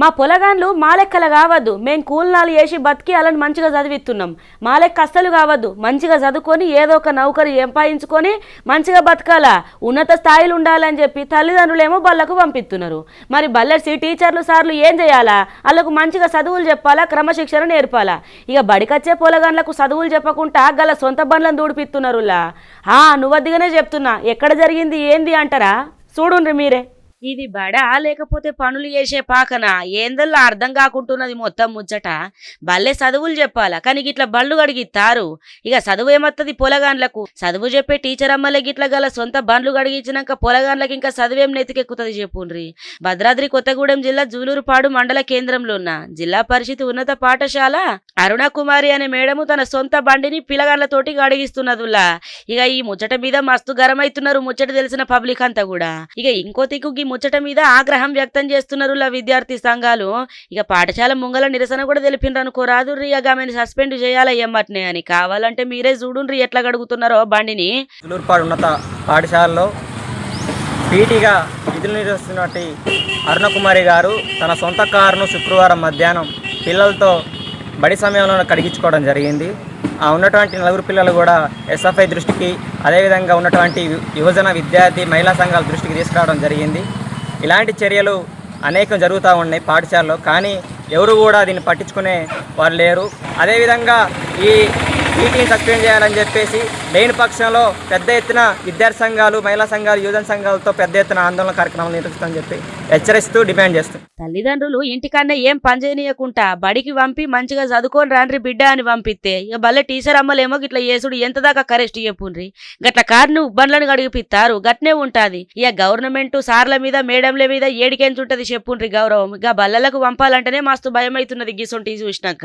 మా పొలగాన్లు మాలెక్కల కావద్దు. మేము కూలినాలు వేసి బతికి అలాని మంచిగా చదివిస్తున్నాం మా లెక్క అస్సలు కావద్దు. మంచిగా చదువుకొని ఏదో ఒక నౌకరి ఎంపాయించుకొని మంచిగా బతకాలా. ఉన్నత స్థాయిలు ఉండాలని చెప్పి తల్లిదండ్రులేమో బళ్ళకు పంపిస్తున్నారు మరి బల్లెడ్సి టీచర్లు సార్లు ఏం చేయాలా? వాళ్ళకు మంచిగా చదువులు చెప్పాలా? క్రమశిక్షణ నేర్పాలా? ఇక బడికొచ్చే పొలగాన్లకు చదువులు చెప్పకుండా గల సొంత బండ్లను దూడిపిస్తున్నారులా ఆ నువ్వద్దిగానే చెప్తున్నా. ఎక్కడ జరిగింది ఏంది అంటారా? చూడుండ్రి మీరే. ఇది బడా లేకపోతే పనులు చేసే పాకన? ఏందల్లా అర్థం కాకుంటున్నది మొత్తం ముచ్చట? బల్లే చదువులు చెప్పాలా. కానీ గిట్ల బళ్ళు గడిగిస్తారు ఇక చదువు ఏమత్తది పొలగాండ్లకు చదువు చెప్పే టీచర్ అమ్మలే గిట్ల గల సొంత బండ్లు గడిగించినాక పొలగాండ్లకు ఇంకా చదువేం నెతికెక్కుతుంది చెప్పుండ్రి. భద్రాద్రి కొత్తగూడెం జిల్లా జూలూరుపాడు మండల కేంద్రంలో ఉన్న జిల్లా పరిషత్ ఉన్నత పాఠశాల అరుణ కుమారి అనే మేడము తన సొంత బండిని పిలగాండ్లతోటి గడిగిస్తున్నదులా ఇక ఈ ముచ్చట మీద మస్తు గరమైతున్నారు ముచ్చట తెలిసిన పబ్లిక్ అంతా కూడా. ఇక ఇంకో దిక్కు ముచ్చట మీద ఆగ్రహం వ్యక్తం చేస్తున్నారు లా విద్యార్థి సంఘాలు. ఇక పాఠశాల ముంగల నిరసన కూడా తెలిపినరు అనుకోరాదు ఇక ఆమెను సస్పెండ్ చేయాలా ఎమ్మట్నే అని. కావాలంటే మీరే చూడుండ్రి ఎట్లా గడుగుతున్నారో బండిని. ఉన్నత పాఠశాలలో పీటీగా విధులు నిర్వహిస్తున్నటువంటి అరుణకుమారి గారు తన సొంత కారును శుక్రవారం మధ్యాహ్నం పిల్లలతో బడి సమయంలో కడిగించుకోవడం జరిగింది. ఆ ఉన్నటువంటి నలుగురు పిల్లలు కూడా ఎస్ఎఫ్ఐ దృష్టికి అదేవిధంగా ఉన్నటువంటి యువజన విద్యార్థి మహిళా సంఘాల దృష్టికి తీసుకురావడం జరిగింది. ఇలాంటి చర్యలు అనేకం జరుగుతూ ఉన్నాయి పాఠశాలలో కానీ ఎవరు కూడా దీన్ని పట్టించుకునే వారు లేరు. అదేవిధంగా ఈ పీటీని సస్పెండ్ చేయాలని చెప్పేసి లేని పక్షంలో పెద్ద ఎత్తున విద్యార్థి సంఘాలు మహిళా సంఘాలు యువజన సంఘాలతో పెద్ద ఎత్తున ఆందోళన కార్యక్రమాలు నిర్వహిస్తామని చెప్పి హెచ్చరిస్తూ డిమాండ్ చేస్తుంది తల్లిదండ్రులు ఇంటికన్నా ఏం పని చేయనీయకుండా బడికి పంపి మంచిగా చదువుకొని రాండ్రి బిడ్డ అని పంపిస్తే ఇక భలే టీచర్ అమ్మలేమో గిట్ల చేసుడు ఎంత దాకా కరెస్ట్ చెప్పుండ్రి? గట్ల కారును బండ్లను గడిగిపిస్తారు గట్నే ఉంటాది. ఇక గవర్నమెంట్ సార్ల మీద మేడంల మీద ఏడికెంచుంటది చెప్పుండ్రి గౌరవం. ఇక బల్లలకు పంపాలంటేనే మస్తు భయం అవుతున్నది గిసొంటి చూసినాక.